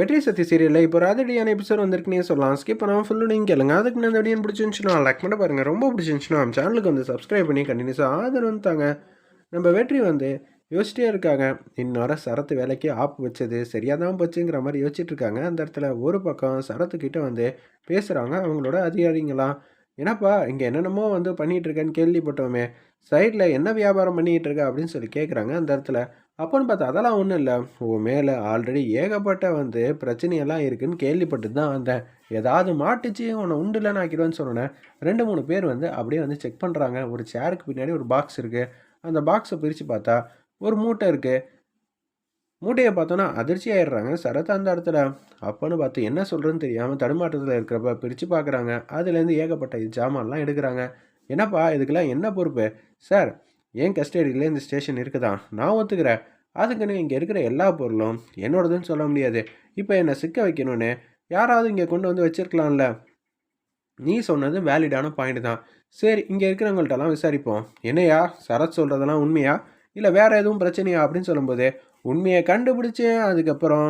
வெற்றி சக்தி சீரியலில் இப்போ ராதடியான எபிசோட் வந்திருக்குனே சொல்லலாம்? ஸ்கிப் பண்ணாமல் ஃபுல்லு நீங்கள் கேளுங்க அதுக்கு நான் இந்த வீடியோ பிடிச்சிருந்துச்சுன்னா லைக் பண்ண பாருங்கள் ரொம்ப பிடிச்சிருந்துச்சுன்னா நம்ம சேனலுக்கு வந்து சப்ஸ்கிரைப் பண்ணி கண்டினியூஸாக ஆதரவு தாங்க. நம்ம வெற்றி வந்து யோசிச்சிட்டே இருக்காங்க. இன்னொரு சரத்து வேலைக்கு ஆப் வச்சது சரியாக தான் போச்சுங்கிற மாதிரி யோசிச்சுட்டு இருக்காங்க. அந்த இடத்துல ஒரு பக்கம் சரத்துக்கிட்ட வந்து பேசுகிறாங்க அவங்களோட அதிகாரிங்களாம் என்னப்பா இங்கே என்னென்னமோ வந்து பண்ணிகிட்டு இருக்கேன்னு கேள்விப்பட்டோமே. சைடில் என்ன வியாபாரம் பண்ணிகிட்டு இருக்க அப்படின்னு சொல்லி கேட்குறாங்க அந்த இடத்துல அப்போன்னு பார்த்தா அதெல்லாம் ஒன்றும் இல்லை. உன் மேலே ஆல்ரெடி ஏகப்பட்ட வந்து பிரச்சனையெல்லாம் இருக்குன்னு கேள்விப்பட்டு தான் வந்தேன். ஏதாவது மாட்டுச்சு உன்னை உண்டுலன்னு ஆக்கிடுவேன்னு சொன்னேன் ரெண்டு மூணு பேர் வந்து அப்படியே வந்து செக் பண்ணுறாங்க ஒரு சேருக்கு பின்னாடி ஒரு பாக்ஸ் இருக்குது அந்த பாக்ஸை பிரித்து பார்த்தா ஒரு மூட்டை இருக்குது மூட்டையை பார்த்தோன்னா அதிர்ச்சி ஆயிடுறாங்க சரத் அந்த இடத்துல. அப்போன்னு பார்த்து என்ன சொல்கிறேன்னு தெரியாமல் தடுமாற்றத்தில் இருக்கிறப்ப பிரித்து பார்க்குறாங்க. அதுலேருந்து ஏகப்பட்ட ஜாமான்லாம் எடுக்கிறாங்க. என்னப்பா இதுக்கெல்லாம் என்ன பொறுப்பு? சார் ஏன் கஸ்டடியில் இந்த ஸ்டேஷன் இருக்குதா நான் ஒத்துக்கிறேன். அதுக்குன்னு இங்கே இருக்கிற எல்லா பொருளும் என்னோடதுன்னு சொல்ல முடியாது. இப்போ என்னை சிக்க வைக்கணும்னு யாராவது இங்கே கொண்டு வந்து வச்சிருக்கலாம்ல. நீ சொன்னது வேலிடான பாயிண்ட் தான். சரி இங்கே இருக்கிறவங்கள்ட்டலாம் விசாரிப்போம். என்னையா? சரத் சொல்கிறதெல்லாம் உண்மையா? இல்லை வேறு எதுவும் பிரச்சனையா? அப்படின்னு சொல்லும்போது உண்மையை கண்டுபிடிச்சி அதுக்கப்புறம்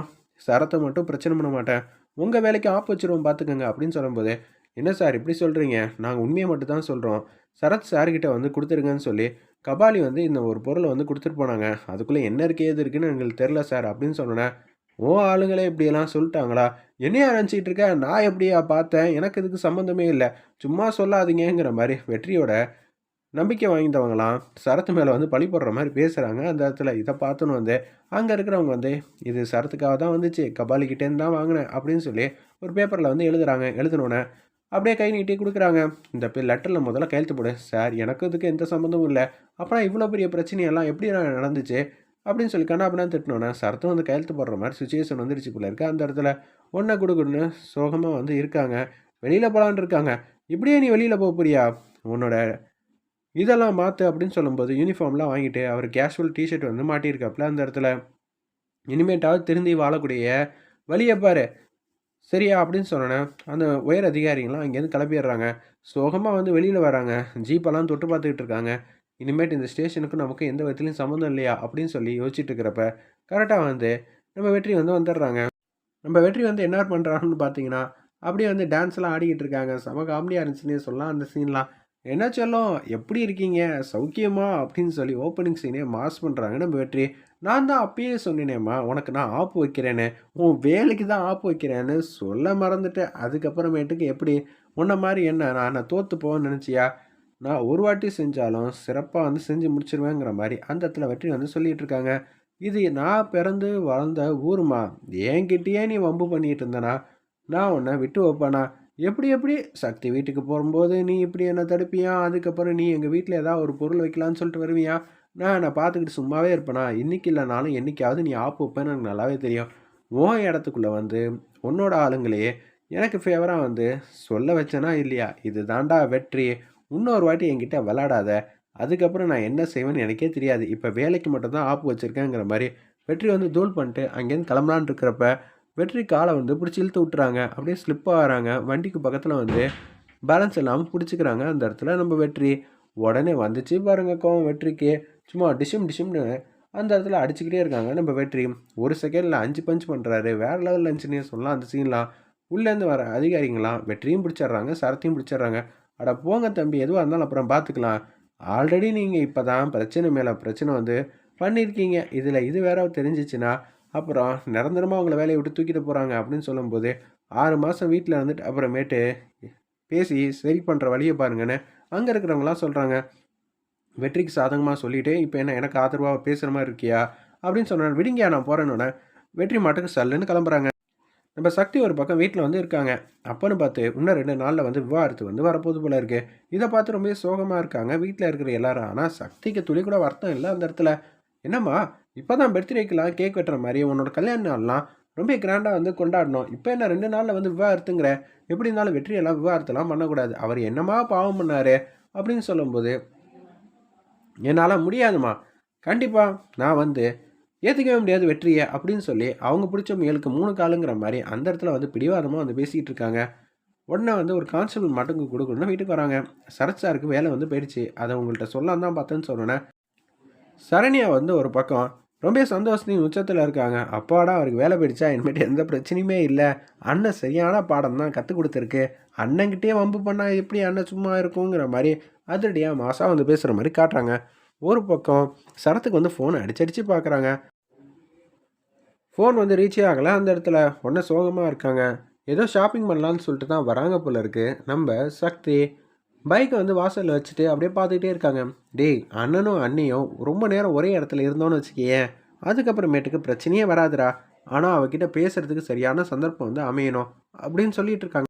சரத்தை மட்டும் பிரச்சனை பண்ண மாட்டேன். உங்கள் வேலைக்கு ஆப் வச்சிருவோம் பார்த்துக்கோங்க அப்படின்னு சொல்லும்போது என்ன சார் இப்படி சொல்கிறீங்க நாங்கள் உண்மையை மட்டும் தான் சொல்கிறோம் சரத் சார்கிட்ட வந்து கொடுத்துருங்கன்னு சொல்லி கபாலி வந்து இந்த ஒரு பொருளை வந்து கொடுத்துட்டு போனாங்க. அதுக்குள்ளே என்ன இருக்கு ஏது இருக்குன்னு எங்களுக்கு தெரில சார் அப்படின்னு சொன்னேன் ஓ ஆளுங்களே இப்படியெல்லாம் சொல்லிட்டாங்களா? என்னையா நினச்சிக்கிட்டு இருக்க? நான் எப்படியா பார்த்தேன்? எனக்கு இதுக்கு சம்மந்தமே இல்லை. சும்மா சொல்லாதீங்கங்கிற மாதிரி வெற்றியோட நம்பிக்கை வாங்கிட்டவங்களாம் சரத்து மேலே வந்து பழி போடுற மாதிரி பேசுகிறாங்க அந்த இடத்துல இதை பார்த்துன்னு வந்து அங்கே இருக்கிறவங்க வந்து இது சரத்துக்காக தான் வந்துச்சு. கபாலிக்கிட்டேருந்து தான் வாங்கினேன் அப்படின்னு சொல்லி ஒரு பேப்பரில் வந்து எழுதுகிறாங்க எழுதினோன்னே அப்படியே கை நீட்டி கொடுக்குறாங்க. இந்த பேர் லெட்டரில் முதல்ல கையெழுத்து போடு. சார் எனக்கு இதுக்கு எந்த சம்மந்தமும் இல்லை. அப்புறம் இவ்வளோ பெரிய பிரச்சனையெல்லாம் எப்படி நடந்துச்சு? அப்படின்னு சொல்லி கண்ணா அப்படின்னா திட்டினோன்னே சரத்தும் வந்து கையெழுத்து போடுற மாதிரி சுச்சுவேஷன் வந்துடுச்சு போல இருக்கு அந்த இடத்துல. ஒன்றை கொடுக்குன்னு சோகமாக வந்து இருக்காங்க. வெளியில் போகலான் இருக்காங்க. இப்படியே நீ வெளியில் போக போறியா? உன்னோட இதெல்லாம் மாற்று அப்படின்னு சொல்லும்போது யூனிஃபார்ம்லாம் வாங்கிட்டு அவர் கேஷுவல் டிஷர்ட் வந்து மாட்டியிருக்காப்புல அந்த இடத்துல. இனிமேட்டாவது திருந்தி வாழக்கூடிய வழியை பாரு. சரியா அப்படின்னு சொன்னேன் அந்த உயர் அதிகாரிங்களாம் அங்கேருந்து கிளப்பிடுறாங்க சோகமாக வந்து வெளியில் வராங்க. ஜீப்பெல்லாம் தொட்டு பார்த்துக்கிட்டு இருக்காங்க. இனிமேட்டு இந்த ஸ்டேஷனுக்கு நமக்கு எந்த விதத்துலையும் சம்மந்தம் இல்லையா? அப்படின்னு சொல்லி யோசிச்சுட்டு இருக்கிறப்ப கரெக்டாக வந்து நம்ம வெற்றி வந்து வந்துடுறாங்க. நம்ம வெற்றி வந்து என்ன பண்ணுறாங்கன்னு பார்த்தீங்கன்னா அப்படியே வந்து டான்ஸ்லாம் ஆடிக்கிட்டு இருக்காங்க. செம காமெடியாக இருந்துச்சுன்னே சொல்லலாம் அந்த சீன்லாம் என்ன சொல்லும்? எப்படி இருக்கீங்க? சௌக்கியமா? அப்படின்னு சொல்லி ஓப்பனிங் சீனே மாஸ் பண்ணுறாங்க நம்ம வெற்றி. நான் தான் அப்பயே சொன்னேனேம்மா உனக்கு நான் ஆப்பு வைக்கிறேன்னு உன் வேலைக்கு தான் ஆப்பு வைக்கிறேன்னு சொல்ல மறந்துட்டேன். அதுக்கப்புறமேட்டுக்கு எப்படி? உன்ன மாதிரி என்ன நான் நான் தோற்று போவேன்னு நினச்சியா? நான் ஒரு வாட்டி செஞ்சாலும் சிறப்பாக வந்து செஞ்சு முடிச்சிருவேங்கிற மாதிரி அந்த இடத்துல வெற்றி வந்து சொல்லிகிட்டு இருக்காங்க. இது நான் பிறந்து வளர்ந்த ஊருமா என்கிட்டயே நீ வம்பு பண்ணிகிட்டு இருந்தனா? நான் உன்னை விட்டு வைப்பேனா? எப்படி எப்படி? சக்தி வீட்டுக்கு போகும்போது நீ இப்படி என்ன தடுப்பியா? அதுக்கப்புறம் நீ எங்கள் வீட்டில் ஏதாவது ஒரு பொருள் வைக்கலான்னு சொல்லிட்டு வருவியா? நான் நான் பார்த்துக்கிட்டு சும்மாவே இருப்பேனா? இன்றைக்கி இல்லைனாலும் என்றைக்காவது நீ ஆப்பு வைப்பேன்னு எனக்கு நல்லாவே தெரியும். உன் இடத்துக்குள்ளே வந்து உன்னோட ஆளுங்களையே எனக்கு ஃபேவராக வந்து சொல்ல வச்சேனா இல்லையா? இது தாண்டா வெற்றி. இன்னொரு வாட்டி என்கிட்ட விளாடாத அதுக்கப்புறம் நான் என்ன செய்வேன்னு எனக்கே தெரியாது. இப்போ வேலைக்கு மட்டும்தான் ஆப்பு வச்சுருக்கேங்கிற மாதிரி வெற்றி வந்து தூள் பண்ணிட்டு அங்கேருந்து கிளம்பலான் இருக்கிறப்ப வெற்றி காலை வந்து பிடிச்சி இழுத்து விட்டுறாங்க. அப்படியே ஸ்லிப் ஆகிறாங்க. வண்டிக்கு பக்கத்தில் வந்து பேலன்ஸ் இல்லாமல் பிடிச்சிக்கிறாங்க. அந்த இடத்துல நம்ம வெற்றி. உடனே வந்துச்சு பாருங்க கோவம் வெற்றிக்கு. சும்மா டிஷும் டிஷும்னு அந்த இடத்துல அடிச்சுக்கிட்டே இருக்காங்க. நம்ம வெற்றி ஒரு செகண்டில் அஞ்சு பஞ்ச் பண்ணுறாரு வேறு லெவலில் இருந்துச்சுன்னே சொல்லலாம். அந்த சீன்லாம் உள்ளேருந்து வர அதிகாரிங்களாம் வெற்றியும் பிடிச்சிட்றாங்க சரத்தையும் பிடிச்சிட்றாங்க. அட போங்க தம்பி எதுவாக இருந்தாலும் அப்புறம் பார்த்துக்கலாம் ஆல்ரெடி நீங்கள் இப்போ தான் பிரச்சனை மேலே பிரச்சனை வந்து பண்ணியிருக்கீங்க இதில் இது வேற தெரிஞ்சிச்சுன்னா அப்புறம் நிரந்தரமாக அவங்கள வேலையை விட்டு தூக்கிட்டு போகிறாங்க அப்படின்னு சொல்லும்போது ஆறு மாதம் வீட்டில் இருந்துட்டு அப்புறமேட்டு பேசி சரி பண்ணுற வழியை பாருங்கன்னு அங்கே இருக்கிறவங்களாம் சொல்கிறாங்க வெற்றிக்கு சாதகமாக சொல்லிவிட்டு இப்போ என்ன எனக்கு ஆதரவாக பேசுகிற மாதிரி இருக்கியா? அப்படின்னு சொன்னார் விடுங்கயா நான் போகிறேன்னொன்னே வெற்றி மாட்டுக்கு சல்லுன்னு கிளம்புறாங்க. நம்ம சக்தி ஒரு பக்கம் வீட்டில் வந்து இருக்காங்க. அப்போன்னு பார்த்து இன்னும் ரெண்டு நாளில் வந்து விவாகரத்து வந்து வரப்போது போல இருக்குது இதை பார்த்து ரொம்ப சோகமாக இருக்காங்க வீட்டில் இருக்கிற எல்லாரும். ஆனால் சக்திக்கு துளி கூட வருத்தம் இல்லை அந்த இடத்துல. என்னம்மா இப்போ தான் பர்த்டேக்கெலாம் கேக் வெட்டுற மாதிரி உன்னோட கல்யாண நாள்லாம் ரொம்ப கிராண்டாக வந்து கொண்டாடணும். இப்போ என்ன ரெண்டு நாளில் வந்து விவாகரத்துங்கிற? எப்படி இருந்தாலும் வெற்றியெல்லாம் விவாகரத்தெல்லாம் பண்ணக்கூடாது. அவர் என்னமா பாவம் பண்ணார்? அப்படின்னு சொல்லும்போது என்னால் முடியாதுமா கண்டிப்பாக நான் வந்து ஏற்றுக்கவே முடியாது வெற்றியை அப்படின்னு சொல்லி அவங்க பிடிச்ச முயலுக்கு மூணு காலுங்கிற மாதிரி அந்த இடத்துல வந்து பிடிவாதமாக வந்து பேசிக்கிட்டு இருக்காங்க. உடனே வந்து ஒரு கான்ஸ்டபிள் மட்டும் கொடுக்கணுன்னு வீட்டுக்கு வராங்க. சரத் சாருக்கு வேலை வந்து போயிடுச்சு. அதை உங்கள்கிட்ட சொல்லலாம் தான் பார்த்தேன்னு சொன்னோன்னே சரண்யா வந்து ஒரு பக்கம் ரொம்ப சந்தோஷத்தின் உச்சத்தில் இருக்காங்க. அப்பாடா அவருக்கு வேலை போயிடுச்சா? இனிமேட்டு எந்த பிரச்சனையுமே இல்லை. அண்ணன் சரியான பாடம் தான் கற்றுக் கொடுத்துருக்கு. அண்ணன்கிட்டயே வம்பு பண்ணால் எப்படி அண்ணன் சும்மா இருக்குங்கிற மாதிரி அதிரடியாக மாசா வந்து பேசுகிற மாதிரி காட்டுறாங்க. ஒரு பக்கம் சரத்துக்கு வந்து ஃபோனை அடிச்சடிச்சு பார்க்குறாங்க ஃபோன் வந்து ரீச்சே ஆகலை. அந்த இடத்துல உடனே சோகமாக இருக்காங்க. ஏதோ ஷாப்பிங் பண்ணலான்னு சொல்லிட்டு தான் வராங்க போல இருக்குது நம்ம சக்தி பைக்கை வந்து வாசலில் வச்சுட்டு அப்படியே பார்த்துக்கிட்டே இருக்காங்க. டேய் அண்ணனும் அண்ணியும் ரொம்ப நேரம் ஒரே இடத்துல இருந்தோன்னு வச்சுக்கியே அதுக்கப்புறமேட்டுக்கு பிரச்சனையே வராதுடா. ஆனால் அவகிட்ட பேசுகிறதுக்கு சரியான சந்தர்ப்பம் வந்து அமையணும் அப்படின்னு சொல்லிட்டு இருக்காங்க.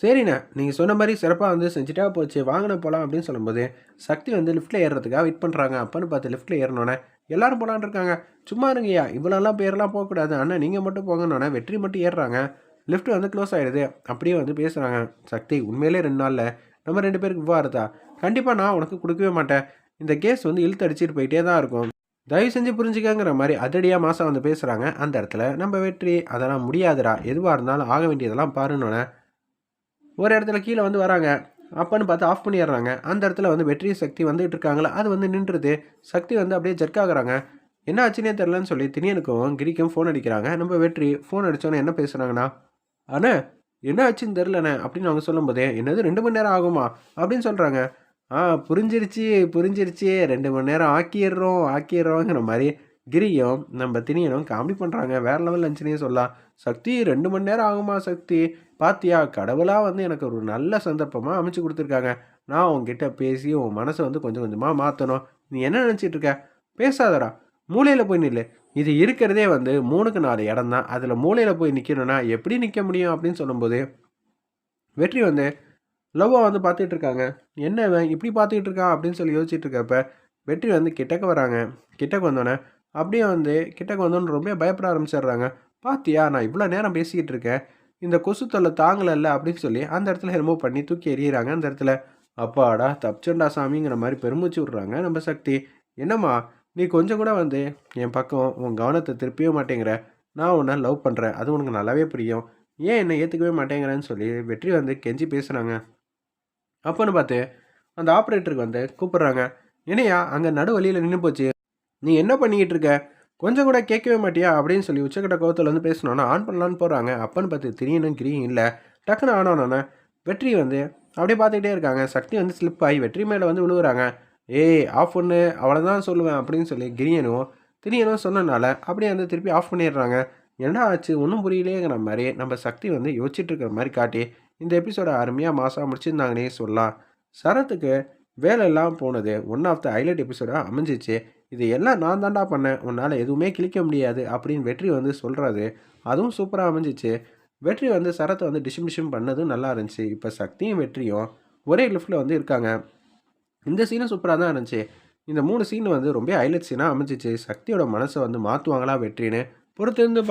சரிண்ணே நீங்கள் சொன்ன மாதிரி சிறப்பாக வந்து செஞ்சுட்டா போச்சு வாங்கின போகலாம் அப்படின்னு சொல்லும்போது சக்தி வந்து லிஃப்ட்டில் ஏறுறதுக்காக வெயிட் பண்ணுறாங்க அப்பன்னு பார்த்து லிஃப்ட்டில் ஏறினோன்னே எல்லாரும் போலான்னு இருக்காங்க. சும்மா இருங்கய்யா இவ்வளோலாம் பேரெலாம் போகக்கூடாது. அண்ணன் நீங்கள் மட்டும் போங்கன்னொன்னே வெற்றி மட்டும் ஏறுறாங்க. லிஃப்ட் வந்து க்ளோஸ் ஆகிடுது அப்படியே வந்து பேசுகிறாங்க சக்தி உண்மையிலே ரெண்டு நாளில் நம்ம ரெண்டு பேருக்கு விவாதத்தா கண்டிப்பாக நான் உனக்கு கொடுக்கவே மாட்டேன். இந்த கேஸ் வந்து இழுத்து அடிச்சிட்டு போயிட்டே தான் இருக்கும். தயவு செஞ்சு புரிஞ்சுக்கங்கிற மாதிரி அதிரடியாக மாதம் வந்து பேசுகிறாங்க அந்த இடத்துல நம்ம வெற்றி அதெல்லாம் முடியாதுடா. எதுவாக இருந்தாலும் ஆக வேண்டியதெல்லாம் பாருன்னொன்னே ஒரு இடத்துல கீழே வந்து வராங்க. அப்பன்னு பார்த்து ஆஃப் பண்ணிடுறாங்க. அந்த இடத்துல வந்து வெற்றி சக்தி வந்துட்டு இருக்காங்களா? அது வந்து நின்றுது. சக்தி வந்து அப்படியே ஜெர்க் ஆகுறாங்க. என்ன ஆச்சுன்னே தெரிலன்னு சொல்லி தினியனுக்கும் கிரிக்கும் ஃபோன் அடிக்கிறாங்க. நம்ம வெற்றி ஃபோன் அடித்தோன்னே என்ன பேசுகிறாங்கண்ணா அண்ணே என்ன ஆச்சுன்னு தெரிலண்ணே அப்படின்னு அவங்க சொல்லும்போதே என்னது ரெண்டு மணி நேரம் ஆகுமா? அப்படின்னு சொல்கிறாங்க ஆ புரிஞ்சிருச்சு புரிஞ்சிருச்சு. ரெண்டு மணி நேரம் ஆக்கிடுறோம் ஆக்கிடுறோங்கிற மாதிரி கிரியும் நம்ம தினியனும் காமெடி பண்ணுறாங்க வேற லெவல் லஞ்சுனே சொல்லலாம். சக்தி ரெண்டு மணி நேரம் ஆகுமா சக்தி? பாத்தியா கடவுளாக வந்து எனக்கு ஒரு நல்ல சந்தர்ப்பமாக அமைச்சு கொடுத்துருக்காங்க. நான் உங்ககிட்ட பேசி உன் மனசை வந்து கொஞ்சம் கொஞ்சமாக மாற்றணும் நீ என்ன நினச்சிட்டு இருக்க? பேசாதடா. மூலையில் போய் நில்லு. இது இருக்கிறதே வந்து மூணுக்கு நாலு இடம் தான். அதில் மூலையில் போய் நிற்கணும்னா எப்படி நிற்க முடியும் அப்படின்னு சொல்லும்போது வெற்றி வந்து லவ்வை வந்து பார்த்துட்டு இருக்காங்க. என்ன இப்படி பார்த்துக்கிட்டு இருக்கான்? அப்படின்னு சொல்லி யோசிச்சுட்டு இருக்கப்ப வெற்றி வந்து கிட்டக்க வராங்க. கிட்டக்கு வந்தோடனே அப்படியே வந்து கிட்டக்கு வந்தோன்னு ரொம்ப பயப்பட ஆரம்பிச்சிடுறாங்க. பாத்தியா நான் இவ்வளோ நேரம் பேசிக்கிட்டு இருக்கேன். இந்த கொசு தொல்லை தாங்கலல்ல அப்படின்னு சொல்லி அந்த இடத்துல ரிமூவ் பண்ணி தூக்கி எறிகிறாங்க அந்த இடத்துல அப்பாடா தப்சண்டா சாமிங்கிற மாதிரி பெருமூச்சு விட்றாங்க. நம்ம சக்தி என்னம்மா நீ கொஞ்சம் கூட வந்து என் பக்கம் உன் கவனத்தை திருப்பியே மாட்டேங்கிற. நான் உன்னை லவ் பண்ணுறேன் அது உனக்கு நல்லாவே புரியும். ஏன் என்னை ஏற்றுக்கவே மாட்டேங்கிறேன்னு சொல்லி வெற்றி வந்து கெஞ்சி பேசுகிறாங்க அப்போன்னு பார்த்து அந்த ஆப்ரேட்டருக்கு வந்து கூப்பிட்றாங்க. என்னையா அங்கே நடு வழியில் நின்று போச்சு. நீ என்ன பண்ணிக்கிட்டு இருக்க? கொஞ்சம் கூட கேட்கவே மாட்டியா? அப்படின்னு சொல்லி உச்சக்கட்ட கோவத்தில் வந்து பேசினோன்னா ஆன் பண்ணலான்னு போகிறாங்க அப்பன்னு பார்த்து திரியனும் கிரியும் இல்லை. டக்குன்னு ஆனோன்னே வெற்றி வந்து அப்படியே பார்த்துக்கிட்டே இருக்காங்க. சக்தி வந்து ஸ்லிப் ஆகி வெற்றி மேலே வந்து விழுவுறாங்க. ஏய் ஆஃப் பண்ணு. அவ்வளோதான் சொல்லுவேன். அப்படின்னு சொல்லி கிரியனும் திரியனும் சொன்னனால அப்படியே வந்து திருப்பி ஆஃப் பண்ணிடுறாங்க. என்ன ஆச்சு? ஒன்றும் புரியலையேங்கிற மாதிரி நம்ம சக்தி வந்து யோசிச்சுட்டு இருக்கிற மாதிரி காட்டி இந்த எபிசோட அருமையாக மாதம் முடிச்சிருந்தாங்கன்னே சொல்லலாம். சரத்துக்கு வேலையெல்லாம் போனது ஒன் ஆஃப் த ஹைலைட் எபிசோடாக அமைஞ்சிச்சு. இது எல்லாம் நான் தாண்டா பண்ணேன். உன்னால் எதுவுமே கிழிக்க முடியாது அப்படின்னு வெற்றி வந்து சொல்கிறாரு அதுவும் சூப்பராக அமைஞ்சிச்சு. வெற்றி வந்து சரத்தை வந்து டிஷிம் டிஷிம் பண்ணதும் நல்லா இருந்துச்சு. இப்போ சக்தியும் வெற்றியும் ஒரே லிஃப்ட்டில் வந்து இருக்காங்க. இந்த சீனும் சூப்பராக தான் இருந்துச்சு. இந்த மூணு சீன் வந்து ரொம்ப ஹைலைட் சீனாக அமைஞ்சிச்சு. சக்தியோட மனசை வந்து மாற்றுவாங்களா வெற்றின்னு பொறுத்திருந்து பா